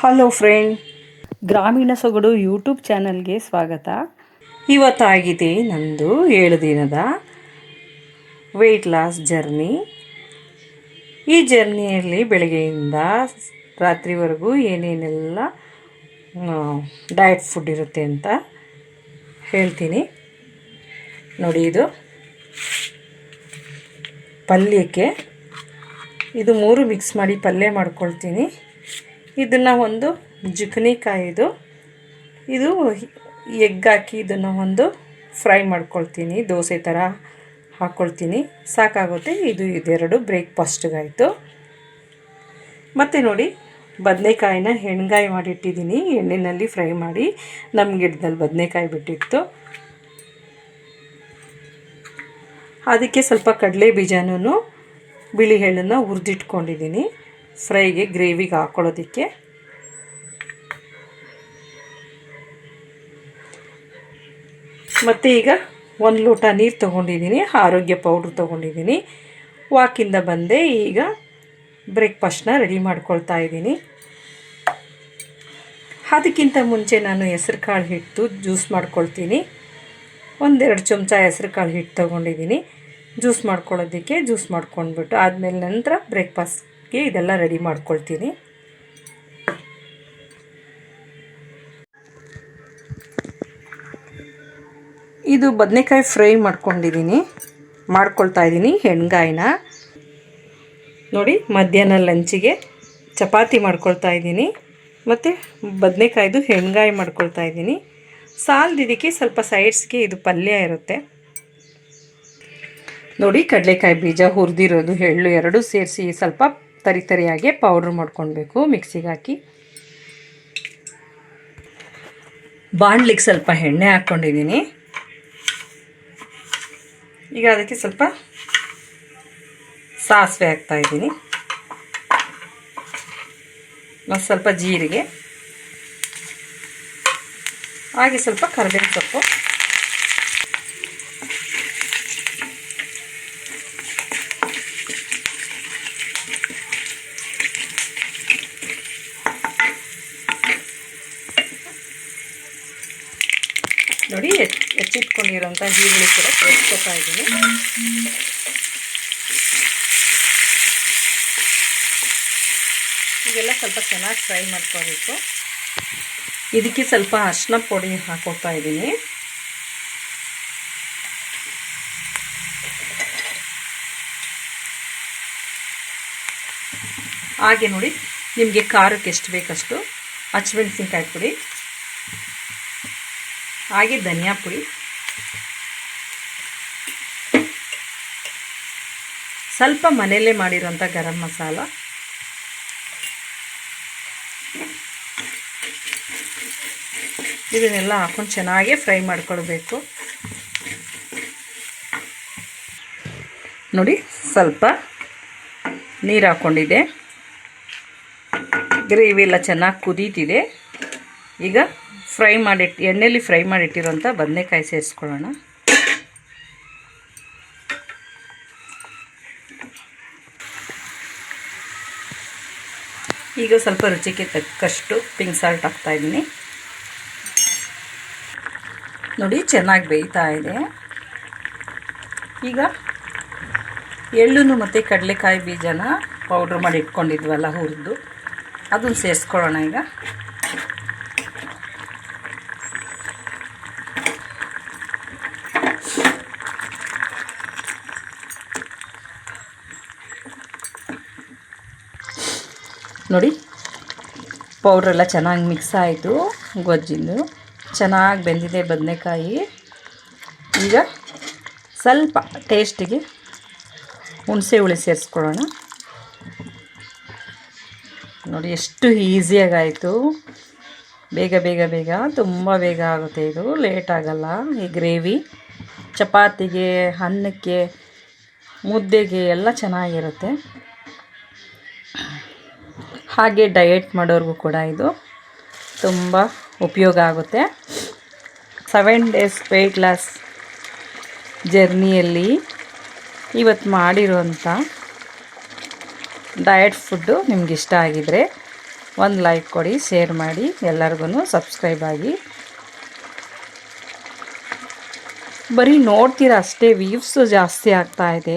Hello friend ಗ್ರಾಮೀಣ ಸೊಗಡು YouTube ಚಾನಲ್ಗೆ ಸ್ವಾಗತ. ಇವತ್ತಾಗಿದೆ ನಂದು ಏಳು ದಿನದ ವೆಯ್ಟ್ ಲಾಸ್ ಜರ್ನಿ ಈ ಜರ್ನಿಯಲ್ಲಿ ಬೆಳಗ್ಗೆಯಿಂದ ರಾತ್ರಿವರೆಗೂ ಏನೇನೆಲ್ಲ ಡಯಟ್ ಫುಡ್ ಇರುತ್ತೆ ಅಂತ ಹೇಳ್ತೀನಿ. ನೋಡಿ ಇದು. ಪಲ್ಯಕ್ಕೆ. ಇದು ಮೂರು ಮಿಕ್ಸ್ ಮಾಡಿ ಪಲ್ಯ ಮಾಡ್ಕೊಳ್ತೀನಿ. ಇದನ್ನು ಒಂದು ಜುಕನಿಕಾಯಿದು. ಇದು ಎಗ್ ಹಾಕಿ ಇದನ್ನು ಒಂದು ಫ್ರೈ ಮಾಡ್ಕೊಳ್ತೀನಿ. ದೋಸೆ ಥರ ಹಾಕ್ಕೊಳ್ತೀನಿ ಸಾಕಾಗುತ್ತೆ ಇದು ಇದೆರಡು ಬ್ರೇಕ್ಫಾಸ್ಟ್ಗಾಯಿತು. ಮತ್ತು ನೋಡಿ, ಬದನೆಕಾಯಿನ ಹೆಣ್ಗಾಯಿ ಮಾಡಿಟ್ಟಿದ್ದೀನಿ. ಎಣ್ಣೆಯಲ್ಲಿ ಫ್ರೈ ಮಾಡಿ ನಮ್ಮ ಗಿಡದಲ್ಲಿ ಬದನೆಕಾಯಿ ಬಿಟ್ಟಿತ್ತು. ಅದಕ್ಕೆ ಸ್ವಲ್ಪ ಕಡಲೆ ಬೀಜನೂ ಬಿಳಿ ಎಳ್ಳನ್ನು ಹುರಿದಿಟ್ಕೊಂಡಿದ್ದೀನಿ. ಫ್ರೈಗೆ ಗ್ರೇವಿಗೆ ಹಾಕ್ಕೊಳ್ಳೋದಕ್ಕೆ ಮತ್ತು ಈಗ ಒಂದು ಲೋಟ ನೀರು ತೊಗೊಂಡಿದ್ದೀನಿ, ಆರೋಗ್ಯ ಪೌಡ್ರ್ ತೊಗೊಂಡಿದ್ದೀನಿ. ವಾಕಿಂದ ಬಂದೆ, ಈಗ ಬ್ರೇಕ್ಫಾಸ್ಟ್ನ ರೆಡಿ ಮಾಡ್ಕೊಳ್ತಾ ಇದ್ದೀನಿ. ಅದಕ್ಕಿಂತ ಮುಂಚೆ ನಾನು ಹೆಸ್ರು ಕಾಳು ಹಿಟ್ಟು ಜ್ಯೂಸ್ ಮಾಡ್ಕೊಳ್ತೀನಿ. ಒಂದೆರಡು ಚಮಚ ಹೆಸ್ರು ಕಾಳು ಹಿಟ್ಟು ತೊಗೊಂಡಿದ್ದೀನಿ. ಜ್ಯೂಸ್ ಮಾಡ್ಕೊಳ್ಳೋದಕ್ಕೆ ಜ್ಯೂಸ್ ಮಾಡ್ಕೊಂಡ್ಬಿಟ್ಟು ಆದಮೇಲೆ ನಂತರ ಇದೆಲ್ಲ ರೆಡಿ ಮಾಡ್ಕೊಳ್ತೀನಿ. ಇದು ಬದನೆಕಾಯಿ ಫ್ರೈ ಮಾಡ್ಕೊಂಡಿದ್ದೀನಿ. ಮಾಡ್ಕೊಳ್ತಾ ಇದ್ದೀನಿ ಹೆಣ್ಗಾಯಿನ. ನೋಡಿ, ಮಧ್ಯಾಹ್ನ ಲಂಚಿಗೆ ಚಪಾತಿ ಮಾಡ್ಕೊಳ್ತಾ ಇದ್ದೀನಿ. ಮತ್ತು ಬದನೆಕಾಯ್ದು ಹೆಣ್ಗಾಯಿ ಮಾಡ್ಕೊಳ್ತಾ ಇದ್ದೀನಿ. ಸಾಲದಿದ್ದಕ್ಕೆ ಸ್ವಲ್ಪ ಸೈಡ್ಸ್ಗೆ ಇದು ಪಲ್ಯ ಇರುತ್ತೆ. ನೋಡಿ, ಕಡಲೆಕಾಯಿ ಬೀಜ ಹುರಿದಿರೋದು, ಎಳ್ಳು ಎರಡೂ ಸೇರಿಸಿ ಸ್ವಲ್ಪ ತರಿ ತರಿಯಾಗಿ ಪೌಡ್ರ್ ಮಾಡ್ಕೊಳ್ಬೇಕು ಮಿಕ್ಸಿಗೆ ಹಾಕಿ. ಬಾಣಲಿಗೆ ಸ್ವಲ್ಪ ಎಣ್ಣೆ ಹಾಕ್ಕೊಂಡಿದ್ದೀನಿ. ಈಗ ಅದಕ್ಕೆ ಸ್ವಲ್ಪ ಸಾಸಿವೆ ಹಾಕ್ತಾಯಿದ್ದೀನಿ ಮತ್ತು ಸ್ವಲ್ಪ ಜೀರಿಗೆ. ಹಾಗೆ ಸ್ವಲ್ಪ ಕರಿಬೇವು ಸೊಪ್ಪು ನೋಡಿ ಹೆಚ್ಚಿಟ್ಕೊಂಡಿರೋಂಥ ಈರುಳ್ಳಿ ಕೂಡ ಸೇರಿಸ್ಕೊತಾ ಇದ್ದೀನಿ. ಇದೆಲ್ಲ ಸ್ವಲ್ಪ ಚೆನ್ನಾಗಿ ಫ್ರೈ ಮಾಡ್ಕೋಬೇಕು. ಇದಕ್ಕೆ ಸ್ವಲ್ಪ ಅರ್ಶಿನ ಪುಡಿ ಹಾಕೋತಾ ಇದ್ದೀನಿ. ಹಾಗೆ ನೋಡಿ, ನಿಮಗೆ ಖಾರಕ್ಕೆ ಎಷ್ಟು ಬೇಕಷ್ಟು ಹಸಿಮೆಣಸಿನ್ಕಾಯಿ ಪುಡಿ, ಹಾಗೆ ಧನಿಯಾ ಪುಡಿ ಸ್ವಲ್ಪ ಮನೆಯಲ್ಲೇ ಮಾಡಿರೋಂಥ ಗರಂ ಮಸಾಲ. ಇದನ್ನೆಲ್ಲ ಹಾಕೊಂಡು ಚೆನ್ನಾಗೇ ಫ್ರೈ ಮಾಡ್ಕೊಳ್ಬೇಕು. ನೋಡಿ, ಸ್ವಲ್ಪ ನೀರು ಹಾಕ್ಕೊಂಡಿದೆ ಗ್ರೇವಿ ಎಲ್ಲ ಚೆನ್ನಾಗಿ ಕುದೀತಿದೆ. ಈಗ ಫ್ರೈ ಮಾಡಿಟ್ಟು ಎಣ್ಣೆಯಲ್ಲಿ ಫ್ರೈ ಮಾಡಿಟ್ಟಿರೋಂಥ ಬದನೆಕಾಯಿ ಸೇರಿಸ್ಕೊಳ್ಳೋಣ. ಈಗ ಸ್ವಲ್ಪ ರುಚಿಗೆ ತಕ್ಕಷ್ಟು ಪಿಂಕ್ ಸಾಲ್ಟ್ ಹಾಕ್ತಾಯಿದ್ದೀನಿ ನೋಡಿ, ಚೆನ್ನಾಗಿ ಬೇಯ್ತಾ ಇದೆ. ಈಗ ಎಳ್ಳು ಮತ್ತು ಕಡಲೆಕಾಯಿ ಬೀಜನ ಪೌಡ್ರ್ ಮಾಡಿ ಇಟ್ಕೊಂಡಿದ್ವಲ್ಲ ಹುರಿದು, ಅದನ್ನು ಸೇರಿಸ್ಕೊಳ್ಳೋಣ ಈಗ. ನೋಡಿ, ಪೌಡ್ರೆಲ್ಲ ಚೆನ್ನಾಗಿ ಮಿಕ್ಸ್ ಆಯಿತು ಗೊಜ್ಜಿಂದು. ಚೆನ್ನಾಗಿ ಬೆಂದಿದೆ ಬದನೆಕಾಯಿ. ಈಗ ಸ್ವಲ್ಪ ಟೇಸ್ಟಿಗೆ ಹುಣಸೆ ಹುಳಿ ಸೇರಿಸ್ಕೊಳ್ಳೋಣ. ನೋಡಿ, ಎಷ್ಟು ಈಸಿಯಾಗಾಯಿತು ಬೇಗ ಬೇಗ ಬೇಗ, ತುಂಬ ಬೇಗ ಆಗುತ್ತೆ ಇದು. ಲೇಟ್ ಆಗಲ್ಲ. ಈ ಗ್ರೇವಿ ಚಪಾತಿಗೆ, ಅನ್ನಕ್ಕೆ, ಮುದ್ದೆಗೆ ಎಲ್ಲ ಚೆನ್ನಾಗಿರುತ್ತೆ. ಹಾಗೆ ಡಯೆಟ್ ಮಾಡೋರಿಗೂ ಕೂಡ ಇದು ತುಂಬ ಉಪಯೋಗ ಆಗುತ್ತೆ. ಸೆವೆನ್ ಡೇಸ್ ವೆಯ್ಟ್ ಲಾಸ್ ಜರ್ನಿಯಲ್ಲಿ ಇವತ್ತು ಮಾಡಿರುವಂಥ ಡಯಟ್ ಫುಡ್ಡು ನಿಮ್ಗೆ ಇಷ್ಟ ಆಗಿದರೆ ಒಂದು ಲೈಕ್ ಕೊಡಿ ಶೇರ್ ಮಾಡಿ ಎಲ್ಲರಿಗೂ ಸಬ್ಸ್ಕ್ರೈಬ್ ಆಗಿ. ಬರೀ ನೋಡ್ತೀರ ಅಷ್ಟೇ ವೀವ್ಸು ಜಾಸ್ತಿ ಆಗ್ತಾ ಇದೆ.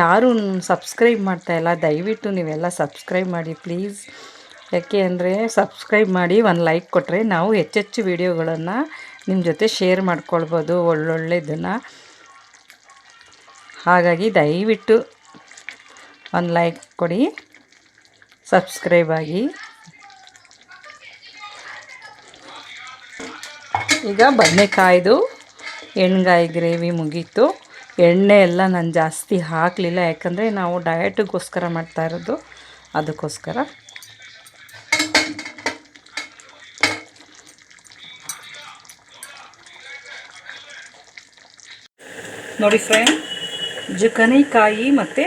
ಯಾರು ಸಬ್ಸ್ಕ್ರೈಬ್ ಮಾಡ್ತಾ ಇಲ್ಲ, ದಯವಿಟ್ಟು ನೀವೆಲ್ಲ ಸಬ್ಸ್ಕ್ರೈಬ್ ಮಾಡಿ ಪ್ಲೀಸ್. ಯಾಕೆ ಅಂದರೆ ಸಬ್ಸ್ಕ್ರೈಬ್ ಮಾಡಿ ಒಂದು ಲೈಕ್ ಕೊಟ್ಟರೆ ನಾವು ಹೆಚ್ಚೆಚ್ಚು ವೀಡಿಯೋಗಳನ್ನು ನಿಮ್ಮ ಜೊತೆ ಶೇರ್ ಮಾಡ್ಕೊಳ್ಬೋದು ಒಳ್ಳೊಳ್ಳೆದನ್ನು. ಹಾಗಾಗಿ ದಯವಿಟ್ಟು ಒಂದು ಲೈಕ್ ಕೊಡಿ, ಸಬ್ಸ್ಕ್ರೈಬ್ ಆಗಿ. ಈಗ ಬದನೆಕಾಯ್ದು, ಎಣ್ಗಾಯಿ ಗ್ರೇವಿ ಮುಗೀತು. ಎಣ್ಣೆ ಎಲ್ಲ ನಾನು ಜಾಸ್ತಿ ಹಾಕಲಿಲ್ಲ, ಯಾಕಂದರೆ ನಾವು ಡಯಟಿಗೋಸ್ಕರ ಮಾಡ್ತಾ ಇರೋದು. ಅದಕ್ಕೋಸ್ಕರ. ನೋಡಿ ಫ್ರೆಂಡ್ ಜುಕನಿಕಾಯಿ ಮತ್ತು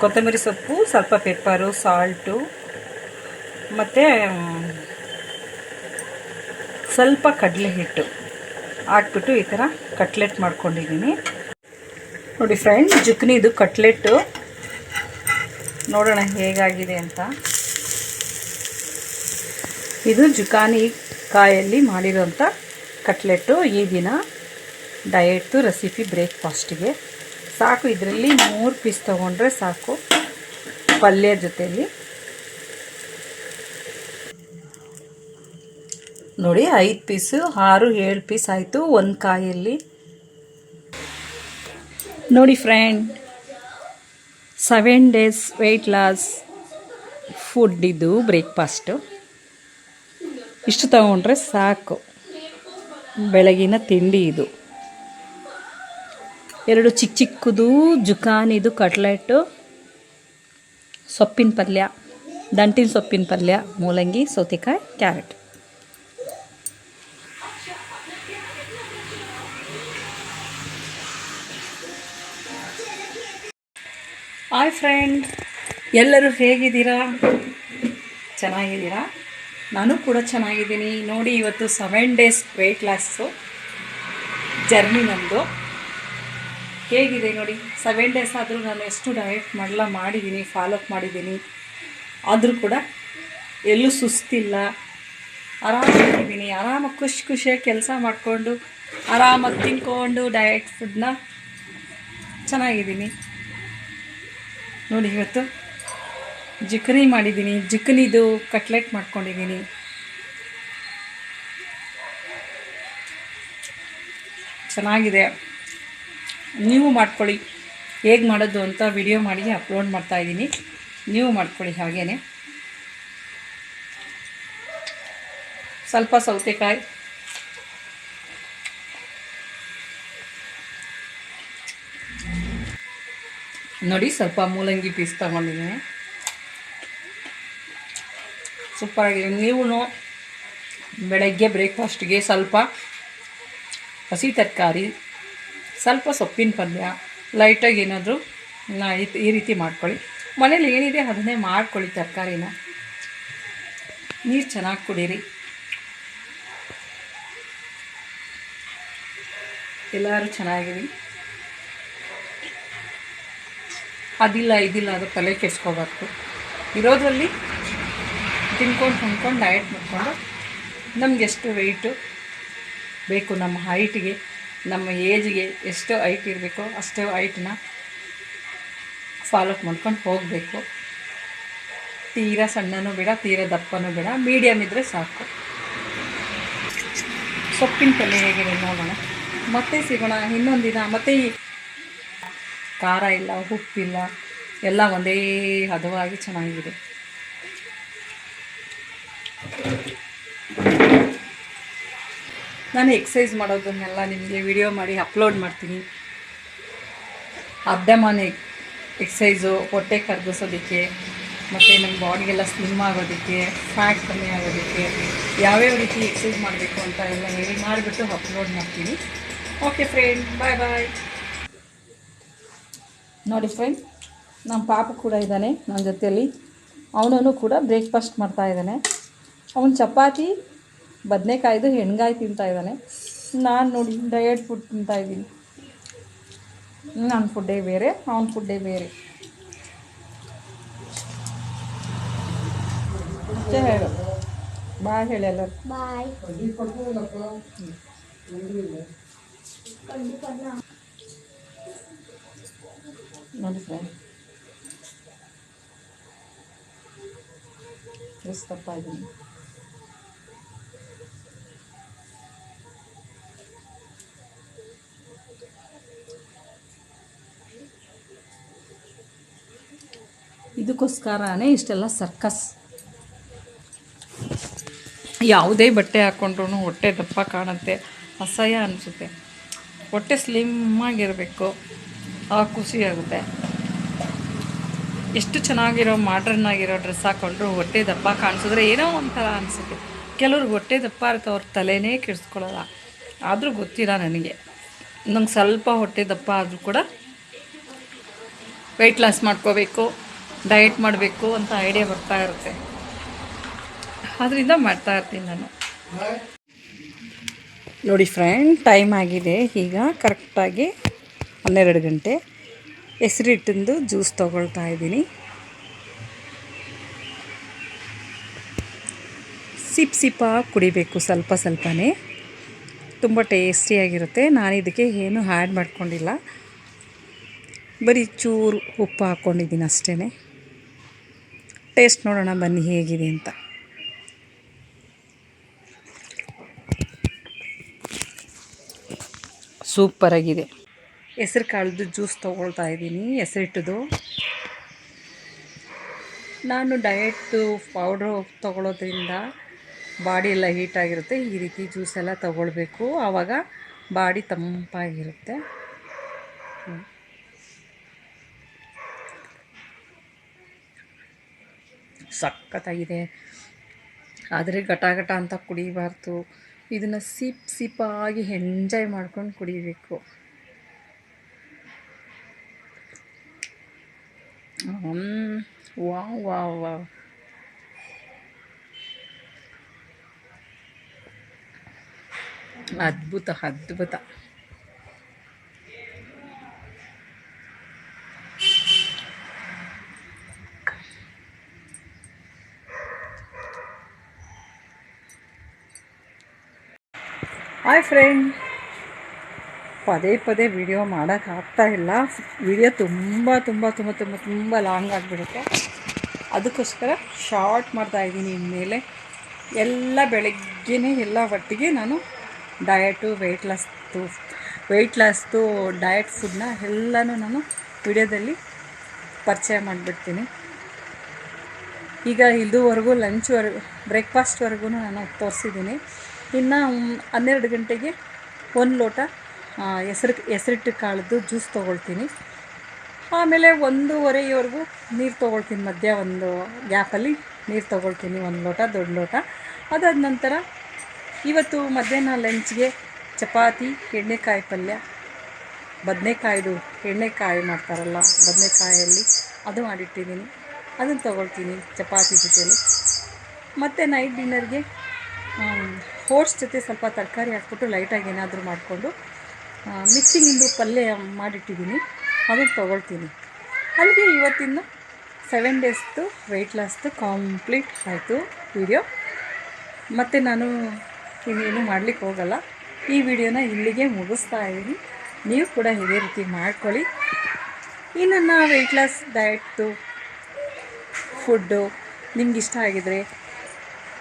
ಕೊತ್ತಂಬರಿ ಸೊಪ್ಪು, ಸ್ವಲ್ಪ ಪೆಪ್ಪರು ಸಾಲ್ಟು ಮತ್ತು ಸ್ವಲ್ಪ ಕಡಲೆ ಹಿಟ್ಟು ಹಾಕ್ಬಿಟ್ಟು ಈ ಥರ ಕಟ್ಲೆಟ್ ಮಾಡ್ಕೊಂಡಿದ್ದೀನಿ. ನೋಡಿ ಫ್ರೆಂಡ್ ಜುಕ್ನಿ ಇದು ಕಟ್ಲೆಟ್ಟು ನೋಡೋಣ ಹೇಗಾಗಿದೆ ಅಂತ. ಇದು ಜುಕಾನಿ ಕಾಯಲ್ಲಿ ಮಾಡಿರೋಂಥ ಕಟ್ಲೆಟ್ಟು ಈ ದಿನ ಡಯೆಟ್ದು ರೆಸಿಪಿ ಬ್ರೇಕ್ಫಾಸ್ಟಿಗೆ ಸಾಕು, ಇದರಲ್ಲಿ ಮೂರು ಪೀಸ್ ತೊಗೊಂಡ್ರೆ ಸಾಕು ಪಲ್ಯ ಜೊತೆಯಲ್ಲಿ ನೋಡಿ, ಐದು ಪೀಸು ಆರು, ಏಳು ಪೀಸ್ ಆಯಿತು. ಒಂದು ಕಾಯಲ್ಲಿ ನೋಡಿ friend seven days weight loss food ಇದು ಬ್ರೇಕ್ಫಾಸ್ಟು ಇಷ್ಟು ತಗೊಂಡ್ರೆ ಸಾಕು. ಬೆಳಗಿನ ತಿಂಡಿ ಇದು. ಎರಡು ಚಿಕ್ಕ ಚಿಕ್ಕದು ಜುಕಾನಿದು ಕಟ್ಲೆಟ್ಟು ಸೊಪ್ಪಿನ ಪಲ್ಯ, ದಂಟಿನ ಸೊಪ್ಪಿನ ಪಲ್ಯ, ಮೂಲಂಗಿ, ಸೌತೆಕಾಯಿ, ಕ್ಯಾರೆಟ್. ಫ್ರೆಂಡ್ ಎಲ್ಲರೂ ಹೇಗಿದ್ದೀರಾ? ಚೆನ್ನಾಗಿದ್ದೀರಾ? ನಾನು ಕೂಡ ಚೆನ್ನಾಗಿದ್ದೀನಿ. ನೋಡಿ, ಇವತ್ತು seven days weight loss journey ನಮ್ಮದು ಹೇಗಿದೆ ನೋಡಿ? ಸೆವೆನ್ ಡೇಸ್ ಆದರೂ ನಾನು ಎಷ್ಟು ಡಯಟ್ ಮಾಡಲ್ಲ ಮಾಡಿದ್ದೀನಿ ಫಾಲೋಅಪ್ ಮಾಡಿದ್ದೀನಿ. ಆದರೂ ಕೂಡ ಎಲ್ಲೂ ಸುಸ್ತಿಲ್ಲ. ಆರಾಮಾಗಿದ್ದೀನಿ ಆರಾಮಾಗಿ ಖುಷಿ ಖುಷಿಯಾಗಿ ಕೆಲಸ ಮಾಡಿಕೊಂಡು, ಆರಾಮಾಗಿ ತಿನ್ಕೊಂಡು ಡಯಟ್ ಫುಡ್ನ ಚೆನ್ನಾಗಿದ್ದೀನಿ. ನೋಡಿ, ಇವತ್ತು ಜಿಕನಿ ಮಾಡಿದ್ದೀನಿ. ಜಿಕನಿದು ಕಟ್ಲೆಟ್ ಮಾಡ್ಕೊಂಡಿದ್ದೀನಿ. ಚೆನ್ನಾಗಿದೆ. ನೀವು ಮಾಡ್ಕೊಳ್ಳಿ. ಹೇಗೆ ಮಾಡೋದು ಅಂತ ವಿಡಿಯೋ ಮಾಡಿ ಅಪ್ಲೋಡ್ ಮಾಡ್ತಾ ಇದ್ದೀನಿ. ನೀವು ಮಾಡ್ಕೊಳ್ಳಿ ಹಾಗೇ ಸ್ವಲ್ಪ ಸೌತೆಕಾಯಿ. ನೋಡಿ ಸ್ವಲ್ಪ ಮೂಲಂಗಿ ಪೀಸ್ ತಗೊಂಡಿದ್ದೀನಿ. ಸೂಪರಾಗಿದೆ ನೀವು ಬೆಳಗ್ಗೆ ಬ್ರೇಕ್ಫಾಸ್ಟ್ಗೆ ಸ್ವಲ್ಪ ಹಸಿ ತರಕಾರಿ, ಸ್ವಲ್ಪ ಸೊಪ್ಪಿನ ಪಲ್ಯ ಲೈಟಾಗಿ ಏನಾದರೂ ನಾ ಈ ರೀತಿ ಮಾಡ್ಕೊಳ್ಳಿ. ಮನೇಲಿ ಏನಿದೆ ಅದನ್ನೇ ಮಾಡ್ಕೊಳ್ಳಿ ತರಕಾರಿನ. ನೀರು ಚೆನ್ನಾಗಿ ಕುಡೀರಿ. ಎಲ್ಲರೂ ಚೆನ್ನಾಗಿರಿ. ಅದಿಲ್ಲ, ಇದಿಲ್ಲ ಅದು ತಲೆ ಕೆಡ್ಸ್ಕೋಬಾರ್ದು. ಇರೋದರಲ್ಲಿ ತಿನ್ಕೊಂಡು ತಿನ್ಕೊಂಡು ಡಯಟ್ ಮಾಡಿಕೊಂಡು ನಮ್ಗೆ ಎಷ್ಟು ವೆಯ್ಟು ಬೇಕು, ನಮ್ಮ ಹೈಟಿಗೆ ನಮ್ಮ ಏಜ್ಗೆ ಎಷ್ಟು ಹೈಟ್ ಇರಬೇಕೋ ಅಷ್ಟು ಹೈಟನ್ನ ಫಾಲೋಅಪ್ ಮಾಡ್ಕೊಂಡು ಹೋಗಬೇಕು. ತೀರಾ ಸಣ್ಣನೂ ಬೇಡ, ತೀರಾ ದಪ್ಪನೂ ಬೇಡ ಮೀಡಿಯಮ್ ಇದ್ದರೆ ಸಾಕು. ಸೊಪ್ಪಿನ ಪಲ್ಯ ಹೇಗಿದೆ ನೋಡೋಣ. ಮತ್ತೆ ಸಿಗೋಣ ಇನ್ನೊಂದು ದಿನ ಮತ್ತೆ ಖಾರ ಇಲ್ಲ, ಉಪ್ಪಿಲ್ಲ, ಎಲ್ಲ ಒಂದೇ ಹದವಾಗಿ ಚೆನ್ನಾಗಿದೆ. ನಾನು ಎಕ್ಸಸೈಸ್ ಮಾಡೋದನ್ನೆಲ್ಲ ನಿಮಗೆ ವಿಡಿಯೋ ಮಾಡಿ ಅಪ್ಲೋಡ್ ಮಾಡ್ತೀನಿ. ಅಬ್ಡಮಾನ್ ಎಕ್ಸಸೈಸು ಹೊಟ್ಟೆ ಕರಗಿಸೋದಕ್ಕೆ, ಮತ್ತು ನಮ್ಮ ಬಾಡಿಗೆಲ್ಲ ಸ್ಲಿಮ್ ಆಗೋದಕ್ಕೆ ಫ್ಯಾಟ್ ಕಮ್ಮಿ ಆಗೋದಕ್ಕೆ ಯಾವ್ಯಾವ ರೀತಿ ಎಕ್ಸಸೈಸ್ ಮಾಡಬೇಕು ಅಂತ ಎಲ್ಲ ಹೇಳಿ ಮಾಡಿಬಿಟ್ಟು ಅಪ್ಲೋಡ್ ಮಾಡ್ತೀನಿ. ಓಕೆ ಫ್ರೆಂಡ್ ಬಾಯ್ ಬಾಯ್ ನೋಡಿ ಫ್ರೆಂಡ್ ನಮ್ಮ ಪಾಪ ಕೂಡ ಇದ್ದಾನೆ ನನ್ನ ಜೊತೆಯಲ್ಲಿ. ಅವನೂ ಕೂಡ ಬ್ರೇಕ್ಫಾಸ್ಟ್ ಮಾಡ್ತಾ ಇದ್ದಾನೆ. ಅವನು ಚಪಾತಿ ಬದನೆಕಾಯ್ದು ಹೆಣ್ಗಾಯಿ ತಿಂತಾ ಇದ್ದಾನೆ. ನಾನು ನೋಡಿ ಡಯಟ್ ಫುಡ್ ತಿಂತಾ ಇದ್ದೀನಿ. ನನ್ನ ಫುಡ್ಡೇ ಬೇರೆ ಅವನ ಫುಡ್ಡೇ ಬೇರೆ. ಹೇಳು? ಬಾ ಹೇಳಿ ಎಲ್ಲರೂ. ಬಾಯ್ ನೋಡಿ ಫ್ರೆಂಡ್ ಇದಕ್ಕೋಸ್ಕರನೇ ಇಷ್ಟೆಲ್ಲ ಸರ್ಕಸ್ ಯಾವುದೇ ಬಟ್ಟೆ ಹಾಕ್ಕೊಂಡ್ರು ಹೊಟ್ಟೆ ದಪ್ಪ ಕಾಣುತ್ತೆ. ಅಸಹ್ಯ ಅನಿಸುತ್ತೆ. ಹೊಟ್ಟೆ ಸ್ಲಿಮ್ ಆಗಿರಬೇಕು. ಆ ಖುಷಿ ಆಗುತ್ತೆ. ಎಷ್ಟು ಚೆನ್ನಾಗಿರೋ ಮಾಡ್ರನ್ ಆಗಿರೋ ಡ್ರೆಸ್ ಹಾಕ್ಕೊಂಡ್ರು ಹೊಟ್ಟೆ ದಪ್ಪ ಕಾಣಿಸಿದ್ರೆ ಏನೋ ಒಂಥರ ಅನಿಸುತ್ತೆ. ಕೆಲವ್ರಿಗೆ ಹೊಟ್ಟೆ ದಪ್ಪ ಇರುತ್ತೆ, ಅವ್ರ ತಲೆನೇ ಕೆಡಿಸ್ಕೊಳ್ಳೋಲ್ಲ. ಆದರೂ ಗೊತ್ತಿಲ್ಲ ನನಗೆ. ನಂಗೆ ಸ್ವಲ್ಪ ಹೊಟ್ಟೆ ದಪ್ಪ ಆದರೂ ಕೂಡ ವೆಯ್ಟ್ ಲಾಸ್ ಮಾಡ್ಕೋಬೇಕು ಡಯಟ್ ಮಾಡಬೇಕು ಅಂತ ಐಡಿಯಾ ಬರ್ತಾ ಇರುತ್ತೆ. ಅದರಿಂದ ಮಾಡ್ತಾ ಇರ್ತೀನಿ ನಾನು. ನೋಡಿ ಫ್ರೆಂಡ್ ಟೈಮ್ ಆಗಿದೆ. ಈಗ ಕರೆಕ್ಟಾಗಿ ಹನ್ನೆರಡು ಗಂಟೆ. ಹೆಸರಿಟ್ಟಿಂದು ಜ್ಯೂಸ್ ತೊಗೊಳ್ತಾ ಇದ್ದೀನಿ. ಸಿಪ್ ಸಿಪ್ಪ ಕುಡಿಬೇಕು ಸ್ವಲ್ಪ ಸ್ವಲ್ಪನೇ. ತುಂಬ ಟೇಸ್ಟಿಯಾಗಿರುತ್ತೆ ನಾನು ಇದಕ್ಕೆ ಏನು ಆ್ಯಡ್ ಮಾಡ್ಕೊಂಡಿಲ್ಲ. ಬರೀ ಚೂರು ಉಪ್ಪು ಹಾಕ್ಕೊಂಡಿದ್ದೀನಿ ಅಷ್ಟೇ ಟೇಸ್ಟ್ ನೋಡೋಣ ಬನ್ನಿ ಹೇಗಿದೆ ಅಂತ. ಸೂಪರಾಗಿದೆ ಹೆಸರು ಕಾಳ್ದು ಜ್ಯೂಸ್ ತೊಗೊಳ್ತಾ ಇದ್ದೀನಿ ಹೆಸರಿಟ್ಟದು ನಾನು ಡಯೆಟ್ಟು ಪೌಡ್ರು ತೊಗೊಳೋದ್ರಿಂದ ಬಾಡಿ ಎಲ್ಲ ಹೀಟಾಗಿರುತ್ತೆ ಈ ರೀತಿ ಜ್ಯೂಸ್ ಎಲ್ಲ ತೊಗೊಳ್ಬೇಕು. ಆವಾಗ ಬಾಡಿ ತಂಪಾಗಿರುತ್ತೆ. ಸಖತ್ತಾಗಿದೆ. ಆದರೆ ಘಟ ಘಟ ಅಂತ ಕುಡಿಬಾರ್ದು. ಇದನ್ನು ಸಿಪ್ ಸಿಪ್ಪಾಗಿ ಎಂಜಾಯ್ ಮಾಡ್ಕೊಂಡು ಕುಡಿಬೇಕು. ವಾವ್ ವಾವ್ ವಾವ್ ಅದ್ಭುತ ಅದ್ಭುತ ಹಾಯ್ ಫ್ರೆಂಡ್ ಪದೇ ಪದೇ ವಿಡಿಯೋ ಮಾಡೋಕ್ಕಾಗ್ತಾ ಇಲ್ಲ. ವಿಡಿಯೋ ತುಂಬ ತುಂಬ ತುಂಬ ತುಂಬ ತುಂಬ ಲಾಂಗ್ ಆಗಿಬಿಡುತ್ತೆ. ಅದಕ್ಕೋಸ್ಕರ ಶಾರ್ಟ್ ಮಾಡ್ತಾ ಇದ್ದೀನಿ ಇನ್ಮೇಲೆ. ಎಲ್ಲ ಬೆಳಗ್ಗೆನೇ ಎಲ್ಲ ಒಟ್ಟಿಗೆ ನಾನು ಡಯಟು ವೆಯ್ಟ್ ಲಾಸ್ದು ವೆಯ್ಟ್ ಲಾಸ್ದು ಡಯಟ್ ಫುಡ್ನ ಎಲ್ಲನೂ ನಾನು ವಿಡಿಯೋದಲ್ಲಿ ಪರಿಚಯ ಮಾಡಿಬಿಡ್ತೀನಿ. ಈಗ ಇದುವರೆಗೂ ಲಂಚ್ವರೆಗೂ ಬ್ರೇಕ್ಫಾಸ್ಟ್ವರೆಗೂ ನಾನು ತೋರಿಸಿದ್ದೀನಿ. ಇನ್ನು ಹನ್ನೆರಡು ಗಂಟೆಗೆ ಒಂದು ಲೋಟ ಹೆಸರು ಹೆಸರಿಟ್ಟು ಕಾಳದ್ದು ಜ್ಯೂಸ್ ತೊಗೊಳ್ತೀನಿ. ಆಮೇಲೆ ಒಂದೂವರೆಯವರೆಗೂ ನೀರು ತೊಗೊಳ್ತೀನಿ ಮಧ್ಯ ಒಂದು ಗ್ಯಾಪಲ್ಲಿ. ನೀರು ತೊಗೊಳ್ತೀನಿ ಒಂದು ಲೋಟ, ದೊಡ್ಡ ಲೋಟ. ಅದಾದ ನಂತರ ಇವತ್ತು ಮಧ್ಯಾಹ್ನ ಲಂಚ್ಗೆ ಚಪಾತಿ, ಎಣ್ಣೆಕಾಯಿ ಪಲ್ಯ, ಬದನೆಕಾಯ್ದು, ಎಣ್ಣೆಕಾಯಿ ಮಾಡ್ತಾರಲ್ಲ ಬದನೆಕಾಯಲ್ಲಿ ಅದು ಮಾಡಿಟ್ಟಿದ್ದೀನಿ. ಅದನ್ನು ತೊಗೊಳ್ತೀನಿ ಚಪಾತಿ ಜೊತೆಯಲ್ಲಿ ಮತ್ತು ನೈಟ್ ಡಿನ್ನರ್ಗೆ ಓಟ್ಸ್ ಜೊತೆ ಸ್ವಲ್ಪ ತರಕಾರಿ ಹಾಕ್ಬಿಟ್ಟು ಲೈಟಾಗಿ ಏನಾದರೂ ಮಾಡಿಕೊಂಡು ಮಿಕ್ಸಿಂಗಿಂದು ಪಲ್ಯ ಮಾಡಿಟ್ಟಿದ್ದೀನಿ. ಅದನ್ನು ತೊಗೊಳ್ತೀನಿ. ಅಲ್ಲಿಗೆ ಇವತ್ತಿನ ಸೆವೆನ್ ಡೇಸ್ದು ವೆಯ್ಟ್ ಲಾಸ್ದು ಕಂಪ್ಲೀಟ್ ಆಯಿತು ವಿಡಿಯೋ ಮತ್ತು ನಾನು ಇನ್ನೇನು ಮಾಡಲಿಕ್ಕೆ ಹೋಗಲ್ಲ. ಈ ವಿಡಿಯೋನ ಇಲ್ಲಿಗೆ ಮುಗಿಸ್ತಾ ಇದ್ದೀನಿ. ನೀವು ಕೂಡ ಇದೇ ರೀತಿ ಮಾಡ್ಕೊಳ್ಳಿ. ಈ ನನ್ನ ವೆಯ್ಟ್ ಲಾಸ್ ಡಯಟ್ದು ಫುಡ್ಡು ನಿಮ್ಗೆ ಇಷ್ಟ ಆಗಿದರೆ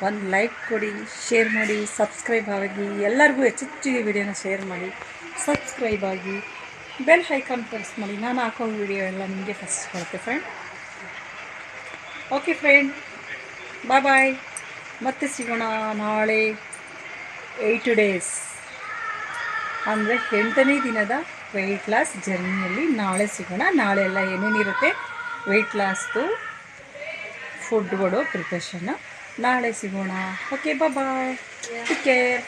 ಒಂದು ಲೈಕ್ ಕೊಡಿ ಶೇರ್ ಮಾಡಿ ಸಬ್ಸ್ಕ್ರೈಬ್ ಆಗಿ ಎಲ್ಲರಿಗೂ ಹೆಚ್ಚೆಚ್ಚು ಈ ವಿಡಿಯೋನ ಶೇರ್ ಮಾಡಿ. ಸಬ್ಸ್ಕ್ರೈಬ್ ಆಗಿ ಬೆಲ್ ಐಕಾನ್ ಪ್ರೆಸ್ ಮಾಡಿ ನಾನು ಹಾಕೋ ವಿಡಿಯೋ ಎಲ್ಲ ನಿಮಗೆ ಫಸ್ಟ್ ಬರುತ್ತೆ friend okay friend bye bye ಮತ್ತೆ ಸಿಗೋಣ ನಾಳೆ ಏಯ್ಟ್ ಡೇಸ್ ಅಂದರೆ ಎಂಟನೇ ದಿನದ ವೆಯ್ಟ್ ಲಾಸ್ ಜರ್ನಿಯಲ್ಲಿ ನಾಳೆ ಸಿಗೋಣ. ನಾಳೆ ಎಲ್ಲ ಏನೇನಿರುತ್ತೆ ವೆಯ್ಟ್ ಲಾಸ್ದು ಫುಡ್ಗಳು ಪ್ರಿಪ್ರೇಷನ್ನು ನಾಳೆ ಸಿಗೋಣ. Okay bye take care